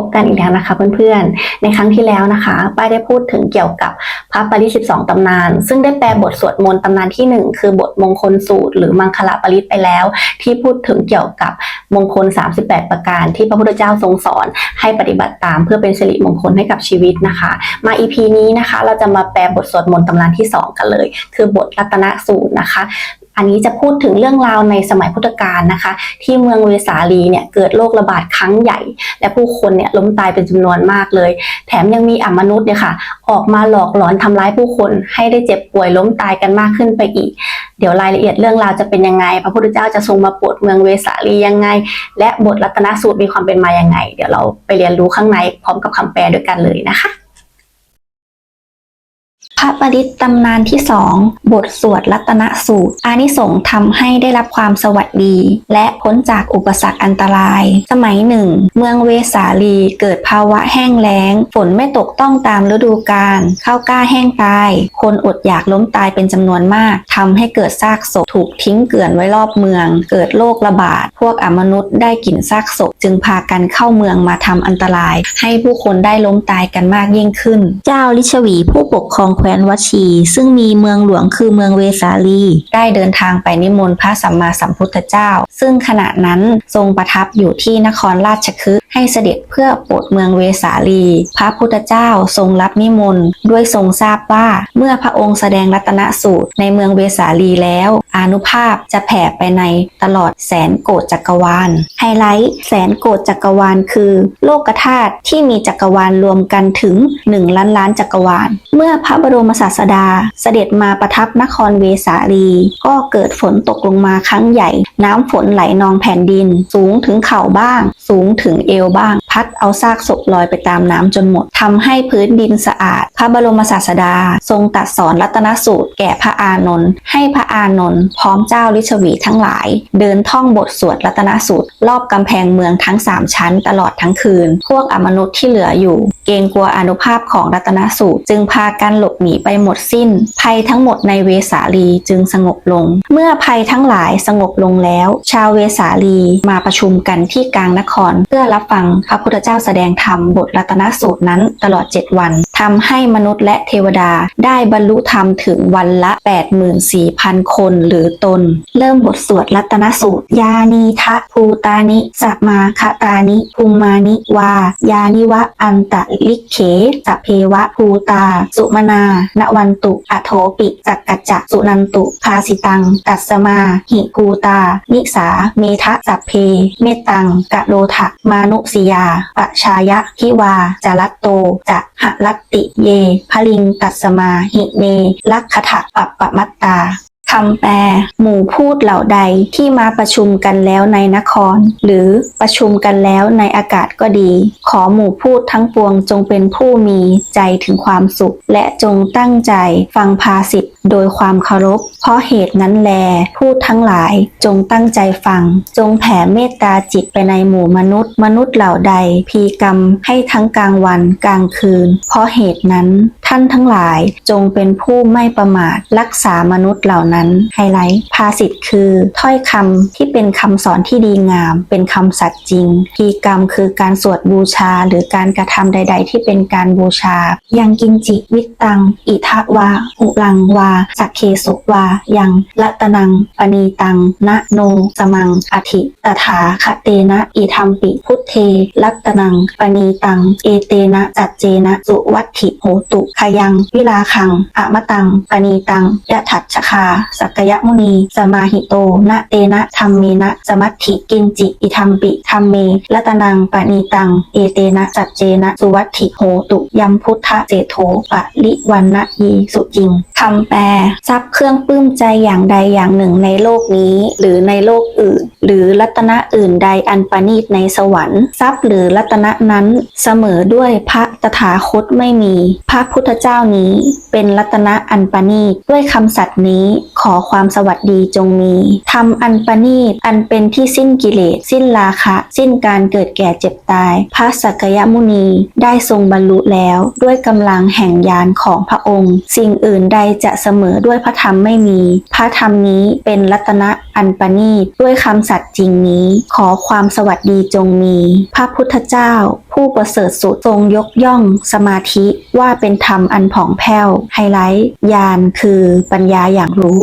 พบกันอีกแล้วนะคะเพื่อนๆ ในครั้งที่แล้วนะคะ ป้ายได้พูดถึงเกี่ยวกับพระปริต12ตำนาน ซึ่งได้แปลบทสวดมนต์ตำนานที่ 1 คือบทมงคลสูตร หรือมังคละปริตไปแล้ว ที่พูดถึงเกี่ยวกับมงคล 38 ประการ ที่พระพุทธเจ้าทรงสอน ให้ปฏิบัติตามเพื่อเป็นสิริมงคลให้กับชีวิตนะคะ มา EP นี้นะคะ เราจะมาแปลบทสวดมนต์ตำนานที่ 2 กันเลย คือบทรัตนสูตรนะคะ อันนี้จะพูดถึงเรื่องราวในสมัยพุทธกาลนะคะ ที่เมืองเวสาลีเนี่ยเกิดโรคระบาดครั้งใหญ่ และผู้คนเนี่ยล้มตายเป็นจำนวนมากเลย แถมยังมีอมนุษย์เนี่ยค่ะ ออกมาหลอกหลอนทำร้ายผู้คน ให้ได้เจ็บป่วยล้มตายกันมากขึ้นไปอีก เดี๋ยวรายละเอียดเรื่องราวจะเป็นยังไง พระพุทธเจ้าจะทรงมาโปรดเมืองเวสาลียังไง และบทรัตนสูตรมีความเป็นมายังไง เดี๋ยวเราไปเรียนรู้ข้างในพร้อมกับคำแปลด้วยกันเลยนะคะ พระปริตตำนานที่สองบทสวดรัตนสูตร อานิสงส์ทำให้ได้รับความสวัสดี และพ้นจากอุปสรรคอันตราย สมัยหนึ่ง เมืองเวสาลีเกิดภาวะแห้งแล้ง ฝนไม่ตกต้องตามฤดูกาลข้าวกล้าแห้งตาย คนอดอยากล้มตายเป็นจำนวนมากทำให้เกิดซากศพถูกทิ้งเกลื่อนไว้รอบเมือง เกิดโรคระบาด พวกอมนุษย์ได้กลิ่นซากศพ จึงพากันเข้าเมืองมาทำอันตราย ให้ผู้คนได้ล้มตายกันมากยิ่งขึ้น เจ้าลิชวีผู้ปกครองว้นวัชี ซึ่งมีเมืองหลวงคือเมืองเวสาลี ได้เดินทางไปนิมนต์พระสัมมาสัมพุทธเจ้า ซึ่งขณะนั้นทรงประทับอยู่ที่นครราชคฤห์ให้เสด็จเพื่อโปรดเมืองเวสาลี พระพุทธเจ้าทรงรับนิมนต์ด้วยทรงทราบว่าเมื่อพระองค์แสดงรัตนสูตรในเมืองเวสาลีแล้ว อนุภาพจะแผ่ไปในตลอดแสนโกฏจักรวาล ไฮไลท์แสนโกฏจักรวาลคือ โลกธาตุที่มีจักรวาลรวมกันถึง 1 ล้านล้านจักรวาล เมื่อพระบรรมศาสดา เสด็จมาประทับนครเวสาลี ก็เกิดฝนตกลงมาครั้งใหญ่ น้ำฝนไหลนองแผ่นดิน สูงถึงเข่าบ้าง สูงถึงเอวบ้าง พัดเอาซากศพลอยไปตามน้ำจนหมดทำให้พื้นดินสะอาด พระบรมศาสดา ทรงตัดสอนรัตนสูตร แก่พระอานนท์ให้พระอานนท์พร้อมเจ้าลิชวีทั้งหลาย เดินท่องบทสวดรัตนสูตร รอบกำแพงเมืองทั้งสามชั้นตลอดทั้งคืน พวกอมนุษย์ที่เหลืออยู่ เกรงกลัวอนุภาพของรัตนสูตร จึงพากันหลบหนีไปหมดสิ้น ภัยทั้งหมดในเวสาลีจึงสงบลง เมื่อภัยทั้งหลายสงบลงแล้ว ชาวเวสาลีมาประชุมกันที่กลางนคร เพื่อรับฟังพระพุทธเจ้าแสดงธรรมบทรัตนสูตรนั้นตลอด 7 วัน ทำให้มนุษย์และเทวดาได้บรรลุธรรมถึงวันละ 84,000 คนหรือตน เริ่มบทสวดรัตนสูตร ยานีทะภูตานิสัมมาคตานิภูมานิวา ยานิวะอันตะลิเขสพเพวะภูตา สุมนานวันตุ อโทปิจักกัจจะสุนันตุภาสิตังตัสสมา หิภูตา นิสา เมทะสัพเพ เมตตัง กะโลทะมานุสิยาปะชายะทิวาจารัตโตจะหะลัตติเย พลิงตัสมาหิเน ลักขะปัปปมัตตาคำแปล หมู่พูดเหล่าใดที่มาประชุมกันแล้วในนคร หรือประชุมกันแล้วในอากาศก็ดี ขอหมู่พูดทั้งปวงจงเป็นผู้มีใจถึงความสุข และจงตั้งใจฟังภาสิทธ โดยความเคารพ เพราะเหตุนั้นแล พูดทั้งหลายจงตั้งใจฟัง จงแผ่เมตตาจิตไปในหมู่มนุษย์ มนุษย์เหล่าใด พีกรรมให้ทั้งกลางวันกลางคืน เพราะเหตุนั้น ท่านทั้งหลายจงเป็นผู้ไม่ประมาท รักษามนุษย์เหล่านั้น ไฮไลท์ ภาสิทธิ์คือ ถ้อยคำที่เป็นคำสอนที่ดีงาม เป็นคำสัตย์จริง พีกรรมคือการสวดบูชา หรือการกระทำใด ๆ ที่เป็นการบูชา ยังกินจิวิตตัง อิทะวาอุลังวาสักเคสุวา ยังละตนังปณีตัง นะโนสมังอธิตถาคเตนะอิธรรมปิพุทเทลัตนังปณีตัง เอเตนะจัจเจนะสุวัตถิโหตุขยัง วิลาคังอมตังปณีตังยะถัดชคา สักยมุนี สมาหิโตนะเตนะธรรมเมนะสมัตถิกินจิ อิธรรมปิธรรมเมลัตนังปณีตัง เอเตนะจัจเจนะสุวัตถิโหตุยัมพุทธเจโธปะลิวันนะยีสุจิงคำแปลทรัพย์เครื่องปลื้มใจอย่างใดอย่างหนึ่งในโลกนี้ หรือในโลกอื่น หรือรัตนะอื่นใดอันประณีตในสวรรค์ ทรัพย์หรือรัตนะนั้นเสมอด้วยพระตถาคตไม่มี พระพุทธเจ้านี้เป็นรัตนะอันประณีตด้วยคำสัตย์นี้ขอความสวัสดีจงมีทำอันประณีตอันเป็นที่สิ้นกิเลส สิ้นราคะ สิ้นการเกิดแก่เจ็บตาย พระสักยมุนีได้ทรงบรรลุแล้ว ด้วยกำลังแห่งญาณของพระองค์ สิ่งอื่นใดจะเสมอด้วยพระธรรมไม่มี พระธรรมนี้เป็นรัตนะอันประณีตด้วยคำสัตย์จริงนี้ ขอความสวัสดีจงมี พระพุทธเจ้า ผู้ประเสริฐสุดทรงยกย่องสมาธิว่าเป็นธรรมอันผ่องแผ้ว ไฮไลท์ยานคือปัญญาอย่างรู้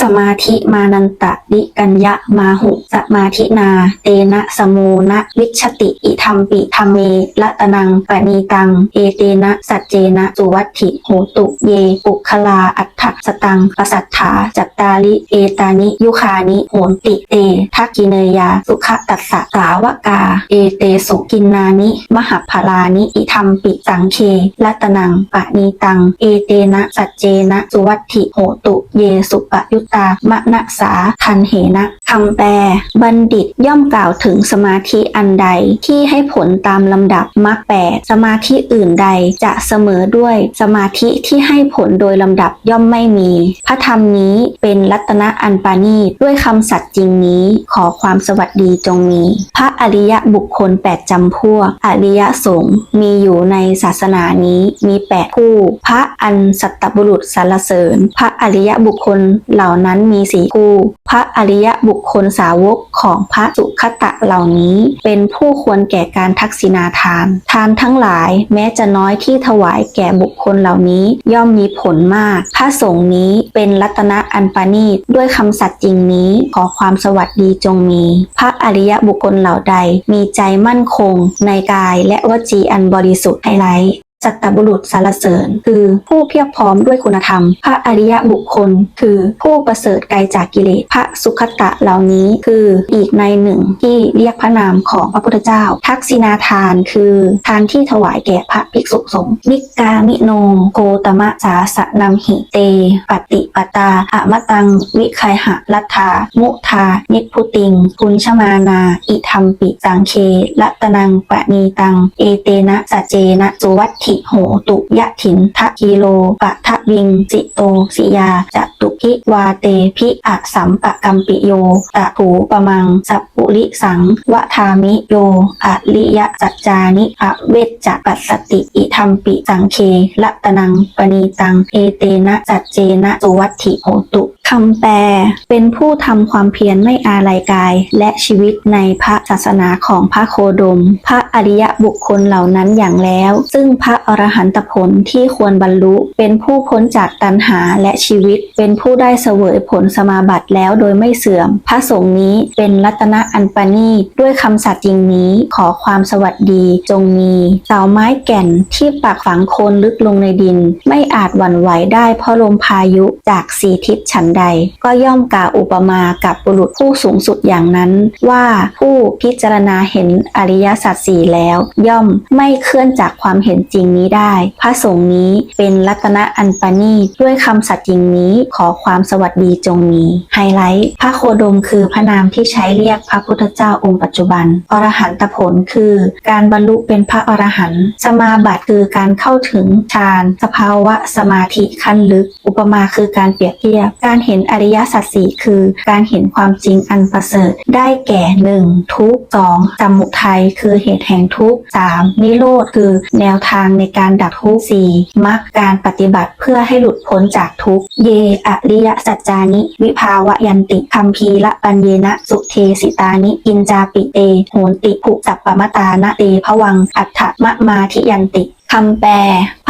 สมาธิมานันตะดิกัญญะมาหุ สมาธินา เตนะสโมนะวิชติ อิธรรมปิธรรมเมละตนังปณีตัง เอเตนะ สัจเจนะสุวัตถิโหตุ เย ปุคลาอัฏฐสตังปสัทธาจัตตาลิเอตานิ ยุคานิโหนติเตทักกิเนยา สุขตัสสะสาวกา เอเตสุกินนานิ มหพลานิ อิธรรมปิสังเคละตนังปณีตัง เอเตนะ สัจเจนะสุวัตถิโหตุ เยสุปยุตามณสาทันเหนะคำแปล บัณฑิตย่อมกล่าวถึงสมาธิอันใดที่ให้ผลตามลำดับมรรคแปดสมาธิอื่นใดจะเสมอด้วยสมาธิที่ให้ผลโดยลำดับย่อมไม่มี พระธรรมนี้เป็นรัตนะอันปานีด้วยคำสัตย์จริงนี้ขอความสวัสดีจงมี พระอริยบุคคลแปดจำพวก อริยสงฆ์มีอยู่ในศาสนานี้มีแปดผู้พระอันสัตตบุรุษสรรเสริญ พระอริยบุคคลเหล่านั้นมีสี่คู่ พระอริยบุคคลสาวกของพระสุขตะเหล่านี้ เป็นผู้ควรแก่การทักษิณาทาน ทานทั้งหลายแม้จะน้อยที่ถวายแก่บุคคลเหล่านี้ย่อมมีผลมาก พระสงฆ์นี้เป็นรัตนะอันปานีตด้วยคำสัตย์จริงนี้ขอความสวัสดีจงมี พระอริยบุคคลเหล่าใดมีใจมั่นคง ในกายและวจีอันบริสุทธิ์ไฮไลท์ สัตตบุรุษสารเสริญ คือผู้เพียบพร้อมด้วยคุณธรรม พระอริยบุคคล คือผู้ประเสริฐไกลจากกิเลสพระสุขตะเหล่านี้คืออีกในหนึ่งที่เรียกพระนามของพระพุทธเจ้า ทักษิณาทานคือทานที่ถวายแก่พระภิกษุสงฆ์นิกามิโนโกตมะสาสนัมหิเต ปฏิปตาอะมะตัง วิคัยหะลัทธามุทา นิพุติงคุญชมานา อิธรรมปิสังเคละตนังปะนีตัง เอเตนะสัจเจนะสุวัตถิโหตุยะถินทะกิโลปะทะวิงสิโตสิยาจตุพิวาเตพิอะสัมปะกัมปิโยตะถูปะมัง สัพปุริสังวะทามิโยอะลิยะสัจจานิอะเวจจะปัสสติอิธรรมปิสังเคละตนังปณีตัง เอเตนะสัจเจนะสุวัตถิโหตุ คำแปลเป็นผู้ทำความเพียรไม่อาลัยกาย และชีวิตในพระศาสนาของพระโคดม พระอริยบุคคลเหล่านั้นอย่างแล้ว ซึ่งพระอรหันตผลที่ควรบรรลุ เป็นผู้พ้นจากตัณหาและชีวิต เป็นผู้ได้เสวยผลสมาบัติแล้วโดยไม่เสื่อม พระสงฆ์นี้เป็นรัตนะอันปานีด้วยคำสัตย์จริงนี้ขอความสวัสดีจงมีเสาไม้แก่นที่ปักฝังโคนลึกลงในดิน ไม่อาจหวั่นไหวได้เพราะลมพายุจากสีทิศฉันใดก็ย่อมกล่าวอุปมากับบุรุษผู้สูงสุดอย่างนั้น ว่าผู้พิจารณาเห็นอริยสัจสี่แล้ว ย่อมไม่เคลื่อนจากความเห็นจริงนี้ได้ พระสงฆ์นี้เป็นรัตนะอันปานีด้วยคำสัตย์จริงนี้ขอความสวัสดีจงมีไฮไลท์พระโคดมคือพระนามที่ใช้เรียกพระพุทธเจ้าองค์ปัจจุบัน อรหันตผลคือ การบรรลุเป็นพระอรหันต์ สมาบัติคือการเข้าถึงฌาน สภาวะสมาธิขั้นลึก อุปมาคือการเปรียบเทียบ การเห็น็นอริยสัจสี่คือ การเห็นความจริงอันประเสริฐ ได้แก่ 1. ทุกข์ 2. สมุทัยคือเหตุแห่งทุกข์ 3. นิโรธคือแนวทางในการดับทุกข์ 4. มรรคการปฏิบัติเพื่อให้หลุดพ้นจากทุกเยอริยสัจจานิ วิภาวะยันติคัมภีละปัญเยนะ สุเทสิตานิกินจาปิเตโหนติภุสัปปมตานะเตภวังอัฏฐมะมาทิยันติคำแปล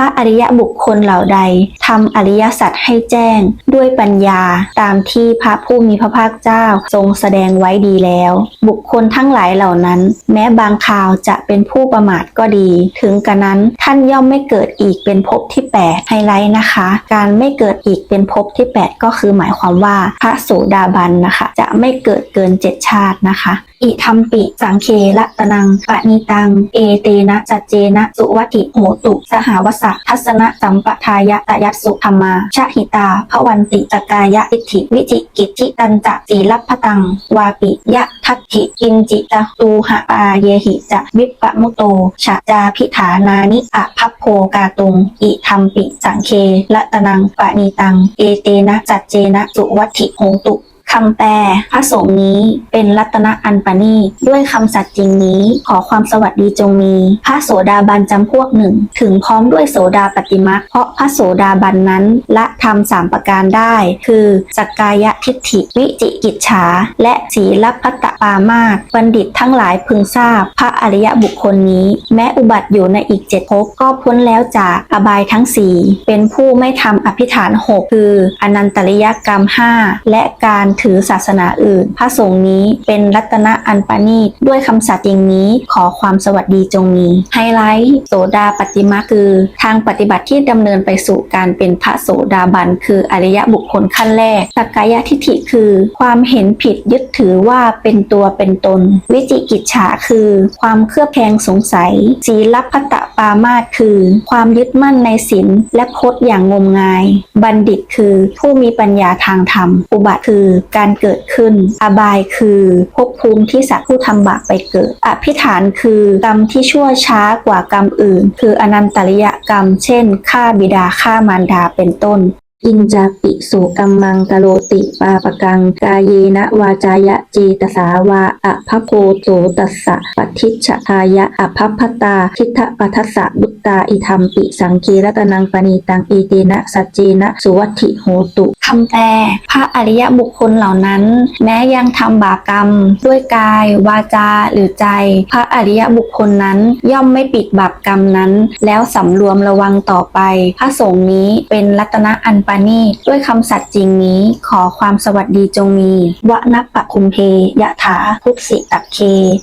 ระอริยบุคคลเหล่าใดทำอริยสัจให้แจ้ง ด้วยปัญญาตามที่พระผู้มีพระภาคเจ้าทรงแสดงไว้ดีแล้ว บุคคลทั้งหลายเหล่านั้น แม้บางคราวจะเป็นผู้ประมาทก็ดี ถึงกระนั้นท่านย่อมไม่เกิดอีกเป็นภพที่ 8 ไฮไลท์นะคะ การไม่เกิดอีกเป็นภพที่ 8 ก็คือหมายความว่าพระโสดาบันนะคะ จะไม่เกิดเกิน 7 ชาตินะคะอิทัมปิ สังเคละตนังปะนิตัง เอเตนะจัจเจนะ สุวัติโหตุ สหวสะทัศนะสัมปทายะตยัสสุธรรมา ชะหิตาพวันติจกายะอิทธิวิจิกิจทิตันจะสีลัพพตัง วาปิยะทัตถิกินจิตะตูหะปาเยหิจะวิปปะมุโตฉะจาพิฐานานิอะพัพโพกาตุง อิทัมปิสังเคละตนังปะนิตัง เอเตนะจัจเจนะสุวัติโหตุ คำแปลพระสงฆ์นี้เป็นรัตนอันปณีด้วยคำสัตย์จริงนี้ขอความสวัสดีจงมี พระโสดาบันจำพวกหนึ่ง ถึงพร้อมด้วยโสดาปฏิมักเพราะพระโสดาบันนั้นละทำสามประการได้ คือสักกายทิฏฐิวิจิกิจฉา และศีลพัตตปามาตบัณฑิตทั้งหลายพึงทราบ พระอริยบุคคลนี้ แม้อุบัติอยู่ในอีกเจ็ดภพก็พ้นแล้วจากอบายทั้งสี่เป็นผู้ไม่ทำอภิฐานหกคืออนันตริยกรรม5และการถถือศาสนาอื่น พระสงฆ์นี้เป็นรัตนะอันปานีด้วยคำสัตย์อย่างนี้ขอความสวัสดีจงมี ไฮไลท์โสดาปฏิมาคือ ทางปฏิบัติที่ดำเนินไปสู่การเป็นพระโสดาบัน คืออริยบุคคลขั้นแรกสักกายทิฏฐิคือ ความเห็นผิดยึดถือว่าเป็นตัวเป็นตน วิจิกิจฉาคือ ความเครือบแคลงสงสัย ศีลพัตตปามาตคือ ความยึดมั่นในศีลและพจน์อย่างงมงาย บัณฑิตคือผู้มีปัญญาทางธรรม อุบัติคือการเกิดขึ้น อบายคือภพภูมิที่สัตว์ผู้ทำบาปไปเกิด อภิฐานคือกรรมที่ชั่วช้ากว่ากรรมอื่น คืออนันตริยกรรม เช่นฆ่าบิดาฆ่ามารดาเป็นต้นอินจาปิสุกัมมังกโรติปาปกัง กายเยนะวาจายะเจตสาวาอะภะโกโสตัสสะปฏิชทายะอะภัพพตาทิฏฐปัทสสะบุ ตาอิธรรมปิสังเครตนังปณีตังเอเตนะสัจเจนะ สุวัติโหตุคำแปลพระอริยบุคคลเหล่านั้น แม้ยังทำบาปกรรม ด้วยกาย วาจาหรือใจ พระอริยบุคคลนั้น ย่อมไม่ปิดบาปกรรมนั้น แล้วสำรวมระวังต่อไป พระสงฆ์นี้เป็นรัตนะอันปานีด้วยคำสัตย์จริงนี้ขอความสวัสดีจงมีวะนปะคุมเพยะถาพุสิตักเค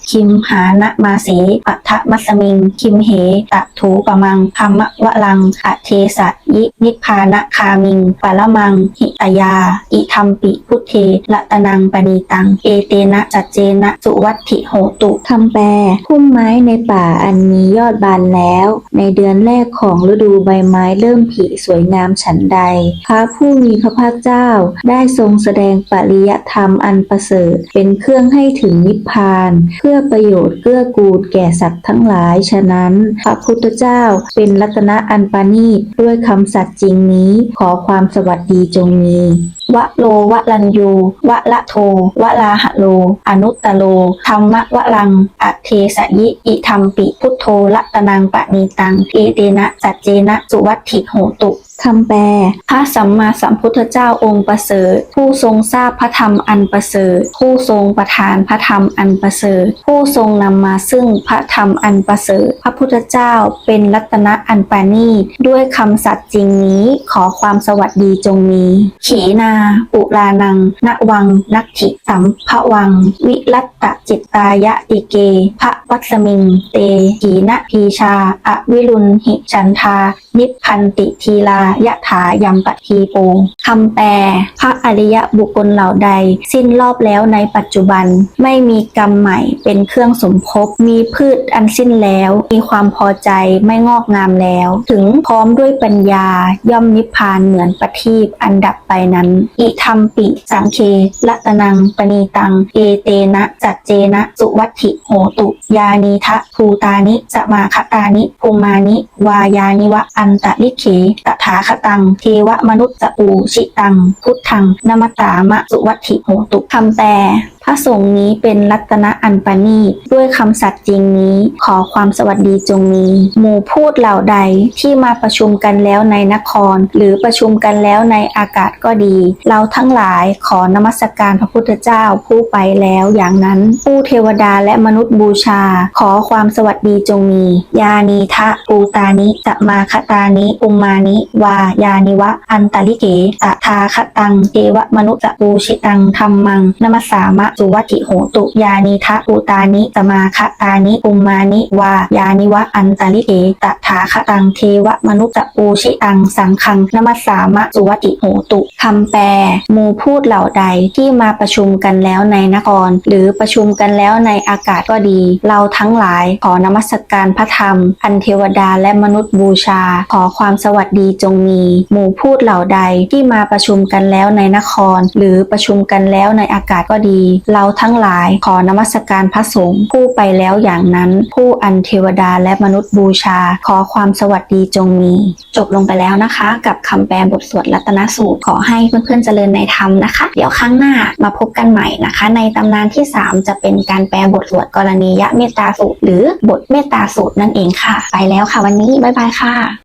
คิมหานะมาเสปัทะมัสมิง คิมเหตะถูปะมังธรรมวะลังอเทสะยิ นิพพานะคามิงปะละมัง หิตยา อิธรรมปิพุทเทละตนังปณีตัง เอเตนะจัจเจนะสุวัตถิโหตุคำแปลพุ่มไม้ในป่าอันมียอดบานแล้ว ในเดือนแรกของฤดูใบไม้เริ่มผลิสวยงามฉันใด พระผู้มีพระภาคเจ้า ได้ทรงแสดงปริยธรรมอันประเสริฐ เป็นเครื่องให้ถึงนิพพาน เพื่อประโยชน์เกื้อกูลแก่สัตว์ทั้งหลายฉะนั้น พระพุทธเจ้าเป็นรัตนะอันปานีด้วยคำสัตย์จริงนี้ ขอความสวัสดีจงมี วะโลวะลันยูวะละโทวะลาหะโล อนุตตโลธรรมะวะลังอัเทสยิ อิธรรมปิพุทโธละตนังปะนีตัง เอเตนะจัจเจนะสุวัตถิโหตุคำแปล พระสัมมาสัมพุทธเจ้าองค์ประเสริฐ ผู้ทรงทราบพระธรรมอันประเสริฐ ผู้ทรงประทานพระธรรมอันประเสริฐ ผู้ทรงนำมาซึ่งพระธรรมอันประเสริฐ พระพุทธเจ้าเป็นรัตนะอันปานีด้วยคำสัตย์จริงนี้ขอความสวัสดีจงมี ขีนาปุรานังนวังนักถิสัมภวัง วิรัตตจิตตายะติเกพระวัสมิง เตขีนะพีชา อวิรุณหิฉันทา นิพพันติทีลายะถายัมปะทีโปคำแปล พระอริยบุคคลเหล่าใด สิ้นรอบแล้วในปัจจุบัน ไม่มีกรรมใหม่เป็นเครื่องสมภพมีพืชอันสิ้นแล้ว มีความพอใจไม่งอกงามแล้ว ถึงพร้อมด้วยปัญญาย่อมนิพพานเหมือนประทีปอันดับไปนั้นอิธรรมปิ สังเคละตนังปณีตัง เอเตนะ จัดเจนะ สุวัตถิโหตุ ยานีทะภูตานิสมาคตานิภูมานิ วายานิวะ อันตะลิเขตถาคตัง เทวมนุษย์จะปูชิตัง พุทธังนมตามะสุวัตถิโหตุคำแปล ระสงฆ์นี้เป็นรัตนอันปานีด้วยคำสัตย์จริงนี้ ขอความสวัสดีจงมี หมู่พูดเหล่าใดที่มาประชุมกันแล้วในนคร หรือประชุมกันแล้วในอากาศก็ดี เราทั้งหลายขอนมัสการพระพุทธเจ้าผู้ไปแล้วอย่างนั้นผู้เทวดาและมนุษย์บูชา ขอความสวัสดีจงมี ยานีทะปูตานิจะมาคตานิอุมมานิวายานิวะ อันตลิเกตทาคตังเทวมนุษย์จะปูชิตังธรรมังนมัสสามะสุวัติโหตุยานิทะปูตานิสมาคตานิอุมานิวายานิวะอันตลิเกตถาคตังเทวมนุษย์จะปูชิตังสังคังนมัสสามะสุวัติโหตุคำแปลหมู่พูดเหล่าใดที่มาประชุมกันแล้วในนคร หรือประชุมกันแล้วในอากาศก็ดี เราทั้งหลายขอนมัสการพระธรรม อันเทวดาและมนุษย์บูชา ขอความสวัสดีจงมีหมู่พูดเหล่าใดที่มาประชุมกันแล้วในนคร หรือประชุมกันแล้วในอากาศก็ดีเราทั้งหลายขอนมัสการพระสงฆ์ผู้ไปแล้วอย่างนั้น ผู้อันเทวดาและมนุษย์บูชา ขอความสวัสดีจงมี จบลงไปแล้วนะคะ กับคำแปลบทสวดรัตนสูตรขอให้เพื่อนๆเจริญในธรรมนะคะ เดี๋ยวครั้งหน้ามาพบกันใหม่นะคะ ในตำนานที่ 3 จะเป็นการแปลบทสวดกรณียะเมตตาสูตร หรือบทเมตตาสูตรนั่นเองค่ะ ไปแล้วค่ะวันนี้บ๊ายบายค่ะ